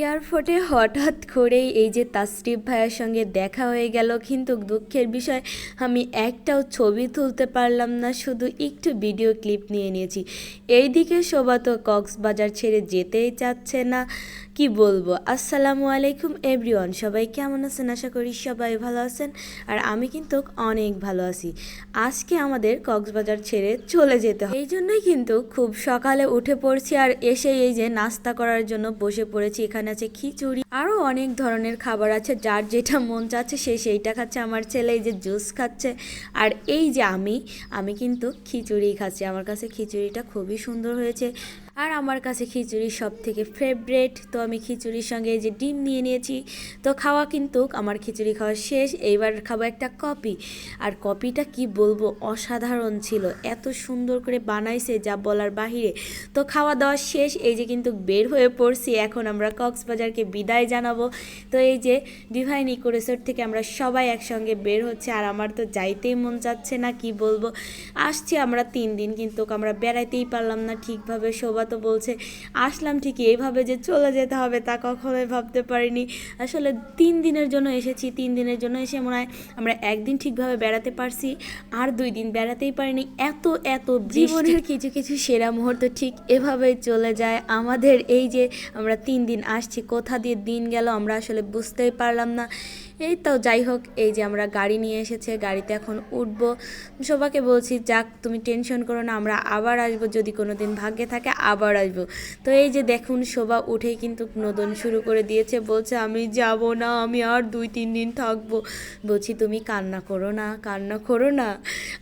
এয়ারপোর্টে হঠাৎ করেই এই যে তাসরিফ ভাইয়ের সঙ্গে দেখা হয়ে গেল, কিন্তু দুঃখের বিষয়, আমি একটাও ছবি তুলতে পারলাম না, শুধু একটু ভিডিও ক্লিপ নিয়ে নিয়েছি। এইদিকে শোভা তো কক্সবাজার ছেড়ে যেতেই চাচ্ছে না। কি বলব? আসসালামু আলাইকুম এভরিওয়ান, সবাই কেমন আছেন? আশা করি সবাই ভালো আছেন আর আমি কিন্তু অনেক ভালো আছি। আজকে আমাদের কক্সবাজার ছেড়ে চলে যেতে হয় এই জন্যই কিন্তু খুব সকালে উঠে পড়ছি আর এসে এই যে নাস্তা করার জন্য বসে পড়েছি। এখানে আছে খিচুড়ি আরও অনেক ধরনের খাবার আছে। যার যেটা মন চাচ্ছে সে সেইটা খাচ্ছে। আমার ছেলে এই যে জুস খাচ্ছে আর এই যে আমি আমি কিন্তু খিচুড়ি খাচ্ছি। আমার কাছে খিচুড়িটা খুবই সুন্দর হয়েছে। আর আমার কাছে খিচুড়ি সব থেকে ফেভারেট তো আমি খিচুড়ির সঙ্গে যে ডিম নিয়ে নিয়েছি। তো খাওয়া কিন্তু, আমার খিচুড়ি খাওয়া শেষ, এইবার খাব একটা কপি। আর কপিটা কি বলব, অসাধারণ ছিল, এত সুন্দর করে বানাইছে যা বলার বাহিরে। তো খাওয়া দাওয়া শেষ, এই যে কিন্তু বের হয়ে পড়ছি, এখন আমরা কক্সবাজারকে বিদায় জানাব। তো এই যে ডিভাইন ইকো রিসোর্ট থেকে আমরা সবাই একসঙ্গে বের হচ্ছে, আর আমার তো যাইতেই মন যাচ্ছে না, কি বলব। আসছি আমরা তিন দিন, কিন্তু আমরা বেড়াইতেই পারলাম না ঠিকভাবে শোভা তো বলছে, আসলাম ঠিকই এইভাবে যে চলে যেতে হবে তা কখনোই ভাবতে পারিনি। আসলে তিন দিনের জন্য এসেছি, তিন দিনের জন্য এসে মনে হয় আমরা একদিন ঠিকভাবে বেড়াতে পারছি, আর দুই দিন বেড়াতেই পারিনি। এত এত জীবনের কিছু কিছু সেরা মুহূর্ত ঠিক এভাবেই চলে যায়। আমাদের এই যে আমরা তিন দিন আসছি, কোথা দিয়ে দিন গেল আমরা আসলে বুঝতেই পারলাম না। এই তো যাই হোক, এই যে আমরা গাড়ি নিয়ে এসেছে, গাড়িতে এখন উঠব। সবাকে বলছি, যাক, তুমি টেনশন করো না, আমরা আবার আসব, যদি কোনো দিন ভাগ্যে থাকে আবার আসব। তো এই যে দেখুন, শোভা উঠেই কিন্তু নদন শুরু করে দিয়েছে, বলছে, আমি যাব না, আমি আর দুই, তিন দিন থাকব। বলছি, তুমি কান্না করো না, কান্না করো না,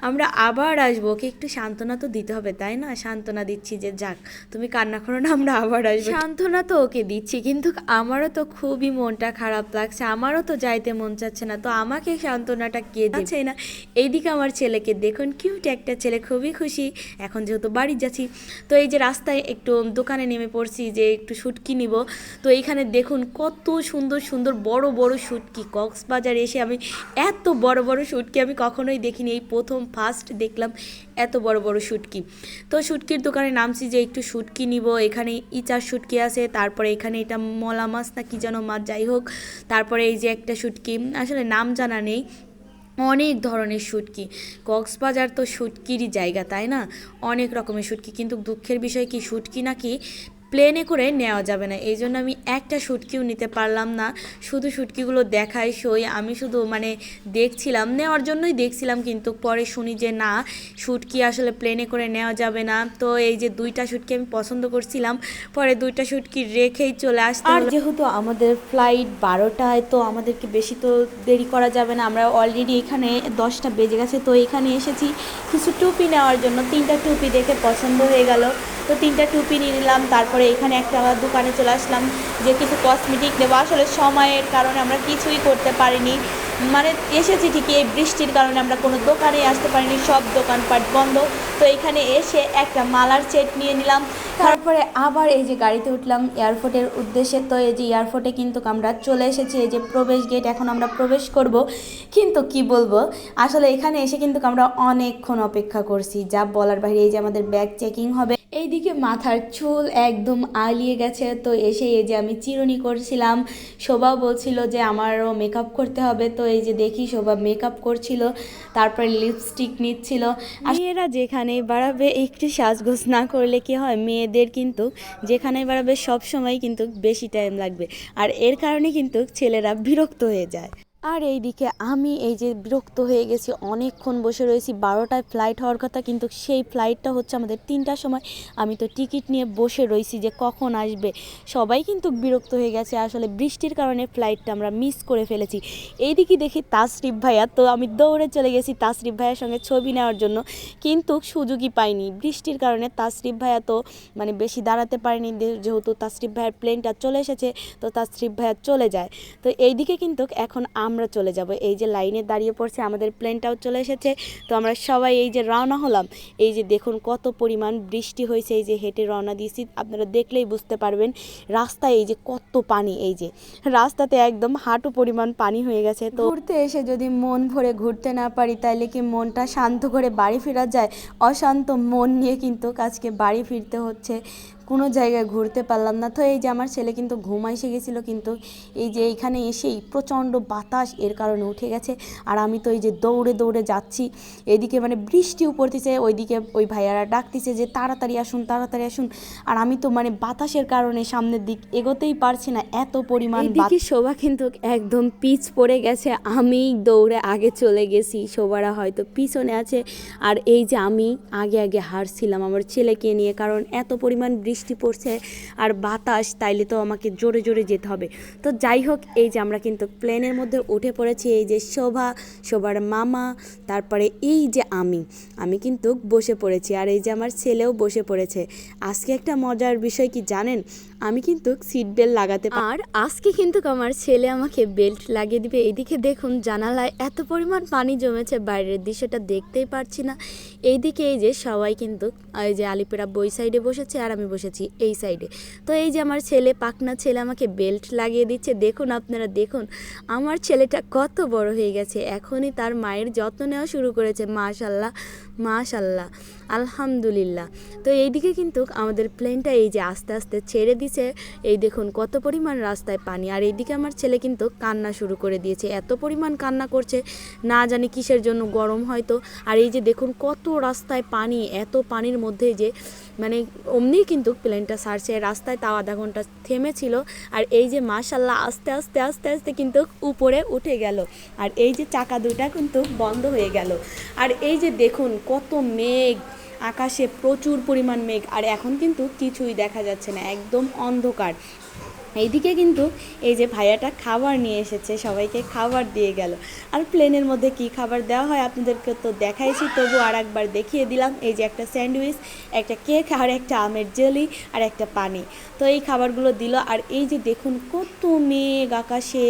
আমরা আবার আসব। ওকে একটু সান্ত্বনা তো দিতে হবে, তাই না? সান্ত্বনা দিচ্ছি যে, যাক, তুমি কান্না করো না, আমরা আবার আসব। সান্ত্বনা তো ওকে দিচ্ছি, কিন্তু আমারও তো খুবই মনটা খারাপ লাগছে, আমারও তো যাইতে মন চাচ্ছে না। তো আমাকে সান্ত্বনাটা কে দিচ্ছে না? এইদিকে আমার ছেলেকে দেখুন কিউট একটা ছেলে, খুবই খুশি। এখন যেহেতু বাড়ি যাচ্ছি, তো এই যে রাস্তায় একটু দোকানে নেমে পড়ছি যে একটু শুটকি নিব, তো এইখানে দেখুন কত সুন্দর সুন্দর বড় বড় শুটকি। কক্সবাজার এসে আমি এত বড় বড় শুটকি আমি কখনোই দেখিনি। এই প্রথম ফার্স্ট দেখলাম এত বড় বড় শুটকি। তো শুটকির দোকানে নামছি যে একটু শুটকি নিব। এখানে ইচার শুটকি আছে, তারপরে এখানে এটা মলা মাছ না কি যেন মাছ, যাই হোক। তারপরে এই যে একটা শুটকি আসলে নাম জানা নেই। অনেক ধরনের শুটকি। কক্সবাজার তো শুটকিরই জায়গা, তাই না? অনেক রকমের শুটকি, কিন্তু দুঃখের বিষয় কি, শুটকি নাকি প্লেনে করে নেওয়া যাবে না। এই জন্য আমি একটা শুটকিও নিতে পারলাম না। শুধু শুটকিগুলো দেখাই সই। আমি শুধু মানে দেখছিলাম নেওয়ার জন্যই দেখছিলাম কিন্তু পরে শুনি যে না শুটকি আসলে প্লেনে করে নেওয়া যাবে না। তো এই যে দুইটা শুটকি আমি পছন্দ করছিলাম পরে দুইটা শুটকি রেখেই চলে আসতে আর যেহেতু আমাদের ফ্লাইট বারোটায় তো আমাদেরকে বেশি তো দেরি করা যাবে না। আমরা অলরেডি এখানে দশটা বেজে গেছে তো এখানে এসেছি। কিছু টুপি নেওয়ার জন্য তিনটা টুপি দেখে পছন্দ হয়ে গেল। তো তিনটা টুপি নিয়ে নিলাম, তারপরে এখানে একটা আমার দোকানে চলে আসলাম যে কিছু কসমেটিক নেব। আসলে সময়ের কারণে আমরা কিছুই করতে পারিনি। মানে এসেছি ঠিকই, এই বৃষ্টির কারণে আমরা কোনো দোকানে আসতে পারিনি, সব দোকানপাট বন্ধ। তো এখানে এসে একটা মালার সেট নিয়ে নিলাম। তারপরে আবার এই যে গাড়িতে উঠলাম, এয়ারপোর্টের উদ্দেশ্যে। তো এই যে এয়ারপোর্টে কিন্তু আমরা চলে এসেছি, এই যে প্রবেশ গেট এখন আমরা প্রবেশ করব। কিন্তু কি বলব, আসলে এখানে এসে কিন্তু আমরা অনেকক্ষণ অপেক্ষা করছি, যা বলার বাইরে এই যে আমাদের ব্যাগ চেকিং হবে। এইদিকে মাথার চুল একদম আলিয়ে গেছে, তো এসে এই যে আমি চিরুনি করছিলাম, শোভা বলছিল যে আমারও মেকআপ করতে হবে, তো এই যে দেখি শোভা মেকআপ করছিল, তারপরে লিপস্টিক নিচ্ছিল। মেয়েরা যেখানে বাড়াবে একটু সাজগোজ না করলে কি হয়? মেয়েদের কিন্তু যেখানে বাড়াবে সব সময় কিন্তু বেশি টাইম লাগবে। আর এর কারণে কিন্তু ছেলেরা বিরক্ত হয়ে যায়। আর এইদিকে আমি এই যে বিরক্ত হয়ে গেছি, অনেকক্ষণ বসে রয়েছি, বারোটায় ফ্লাইট হওয়ার কথা, কিন্তু সেই ফ্লাইটটা হচ্ছে আমাদের তিনটার সময়। আমি তো টিকিট নিয়ে বসে রয়েছি যে কখন আসবে। সবাই কিন্তু বিরক্ত হয়ে গেছে, আসলে বৃষ্টির কারণে ফ্লাইটটা আমরা মিস করে ফেলেছি। এইদিকে দেখি তাসরিফ ভাইয়া, তো আমি দৌড়ে চলে গেছি তাসরিফ ভাইয়ের সঙ্গে ছবি নেওয়ার জন্য, কিন্তু সুযোগই পাইনি। বৃষ্টির কারণে তাসরিফ ভাইয়া তো মানে বেশি দাঁড়াতে পারেনি যেহেতু তাসরিফ ভাইয়ার প্লেনটা চলে এসেছে, তো তাসরিফ ভাইয়া চলে যায়। তো এইদিকে কিন্তু এখন আমরা চলে যাব। এই যে লাইনে দাঁড়িয়ে পড়ছে, আমাদের প্লেনটাও চলে এসেছে। তো আমরা সবাই এই যে রওনা হলাম। এই যে দেখুন কত পরিমাণ বৃষ্টি হয়েছে, এই যে হেঁটে রওনা দিয়েছি। আপনারা দেখলেই বুঝতে পারবেন রাস্তায় এই যে কত পানি, এই যে রাস্তাতে একদম হাঁটু পরিমাণ পানি হয়ে গেছে। তো ঘুরতে এসে যদি মন ভরে ঘুরতে না পারি তাহলে কি মনটা শান্ত করে বাড়ি ফেরা যায়? অশান্ত মন নিয়ে কিন্তু আজকে বাড়ি ফিরতে হচ্ছে। কোনো জায়গায় ঘুরতে পারলাম না। তো এই যে আমার ছেলে কিন্তু ঘুম এসে গেছিল কিন্তু এই যে এইখানে এসেই প্রচণ্ড বাতাস এর কারণে উঠে গেছে। আর আমি তো এই যে দৌড়ে দৌড়ে যাচ্ছি এদিকে মানে বৃষ্টিও পড়তেছে ওইদিকে ওই ভাইয়ারা ডাকতেছে যে তাড়াতাড়ি আসুন তাড়াতাড়ি আসুন। আর আমি তো মানে বাতাসের কারণে সামনের দিক এগোতেই পারছি না এত পরিমাণ এইদিকে শোভা কিন্তু একদম পিচ পড়ে গেছে আমি দৌড়ে আগে চলে গেছি শোভারা হয়তো পিছনে আছে। আর এই যে আমি আগে আগে হারছিলাম আমার ছেলেকে নিয়ে কারণ এত পরিমাণ বৃষ্টি পড়ছে আর বাতাস, তাইলে তো আমাকে জোরে জোরে যেতে হবে। তো যাই হোক, এই যে আমরা কিন্তু প্লেনের মধ্যে উঠে পড়েছি, এই যে শোভা, শোভার মামা, তারপরে এই যে আমি আমি কিন্তু বসে পড়েছি আর এই যে আমার ছেলেও বসে পড়েছে। আজকে একটা মজার বিষয় কি জানেন? আমি কিন্তু সিট বেল্ট লাগাতে আর আজকে কিন্তু আমার ছেলে আমাকে বেল্ট লাগিয়ে দিবে। এদিকে দেখুন, জানালায় এত পরিমাণ পানি জমেছে, বাইরের দৃশ্যটা দেখতেই পারছি না। এইদিকে এই যে সবাই কিন্তু, এই যে আলিপুরা বই সাইডে বসেছে আর আমি বসেছি এই সাইডে তো এই যে আমার ছেলে, পাকনা ছেলে আমাকে বেল্ট লাগিয়ে দিচ্ছে, দেখুন আপনারা, দেখুন। আমার ছেলেটা কত বড় হয়ে গেছে, এখনই তার মায়ের যত্ন নেওয়া শুরু করেছে মাশাল্লাহ মাশাল্লাহ, আলহামদুলিল্লাহ। তো এইদিকে কিন্তু আমাদের প্লেনটা এই যে আস্তে আস্তে ছেড়ে দিছে, এই দেখুন কত পরিমাণ রাস্তায় পানি। আর এইদিকে আমার ছেলে কিন্তু কান্না শুরু করে দিয়েছে, এত পরিমাণ কান্না করছে, না জানি কিসের জন্য গরম হয়তো। আর এই যে দেখুন কত রাস্তায় পানি, এত পানির মধ্যে যে মানে অমনি কিন্তু প্লেনটা সারছে, রাস্তায় তাও আধা ঘণ্টা থেমেছিল। আর এই যে মাশাল্লাহ আস্তে আস্তে আস্তে আস্তে কিন্তু উপরে উঠে গেল। আর এই যে চাকা দুটা কিন্তু বন্ধ হয়ে গেল। আর এই যে দেখুন কত মেঘ, আকাশে প্রচুর পরিমাণ মেঘ, আর এখন কিন্তু কিছুই দেখা যাচ্ছে না, একদম অন্ধকার। এইদিকে কিন্তু এই যে ভাইয়াটা খাবার নিয়ে এসেছে, সবাইকে খাবার দিয়ে গেল। আর প্লেনের মধ্যে কি খাবার দেওয়া হয় আপনাদেরকে তো দেখাইছি তবু আর একবার দেখিয়ে দিলাম। এই যে একটা স্যান্ডউইচ, একটা কেক আর একটা আমের জেলি আর একটা পানি। তো এই খাবারগুলো দিল আর এই যে দেখুন কত মেঘ আকাশে।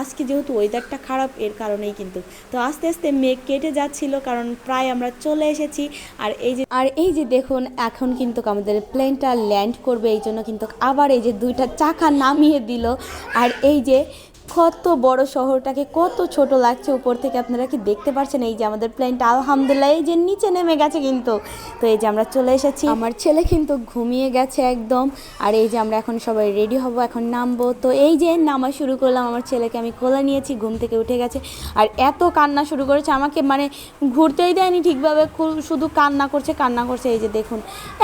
আজকে যেহেতু ওয়েদারটা খারাপ, এর কারণেই কিন্তু। তো আস্তে আস্তে মেঘ কেটে যাচ্ছিল, কারণ প্রায় আমরা চলে এসেছি। আর এই যে, আর এই যে দেখুন, এখন কিন্তু আমাদের প্লেনটা ল্যান্ড করবে এই জন্য কিন্তু আবার এই যে দুইটা চাকা নামিয়ে দিল। আর এই যে কত বড় শহরটাকে কত ছোট লাগছে উপর থেকে আপনারা কি দেখতে পাচ্ছেন এই যে আমাদের প্লেনটা আলহামদুলিল্লাহ, এই যে নিচে নেমে গেছে কিন্তু। তো এই যে আমরা চলে এসেছি। আমার ছেলে কিন্তু ঘুমিয়ে গেছে একদম। আর এই যে আমরা এখন সবাই রেডি হব, এখন নামবো। তো এই যে নামা শুরু করলাম, আমার ছেলেকে আমি কোলে নিয়েছি, ঘুম থেকে উঠে গেছে। আর এত কান্না শুরু করেছে, আমাকে মানে ঘুরতেই দেয়নি ঠিকভাবে শুধু কান্না করছে কান্না করছে। এই যে দেখুন,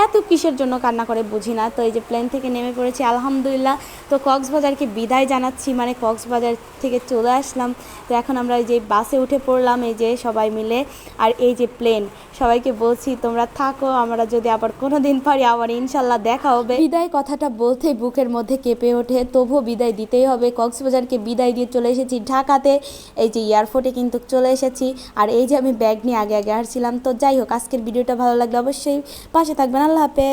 এত কিসের জন্য কান্না করে বুঝি না। তো এই যে প্লেন থেকে নেমে পড়েছি, আলহামদুলিল্লাহ। তো কক্সবাজারকে বিদায় জানাচ্ছি মানে কক্সবাজার থেকে চলে আসলাম। তো এখন আমরা এই যে বাসে উঠে পড়লাম, এই যে সবাই মিলে। আর এই যে প্লেন সবাইকে বলছি, তোমরা থাকো, আমরা যদি আবার কোনো দিন পারি, আবার ইনশাল্লাহ দেখা হবে। বিদায় কথাটা বলতে বুকের মধ্যে কেঁপে ওঠে। তবুও বিদায় দিতেই হবে। কক্সবাজারকে বিদায় দিয়ে চলে এসেছি ঢাকাতে। এই যে এয়ারপোর্টে কিন্তু চলে এসেছি। আর এই যে আমি ব্যাগ নিয়ে আগে আগে হারছিলাম তো যাই হোক, আজকের ভিডিওটা ভালো লাগলে অবশ্যই পাশে থাকবেন। আল্লাহ হাফেজ।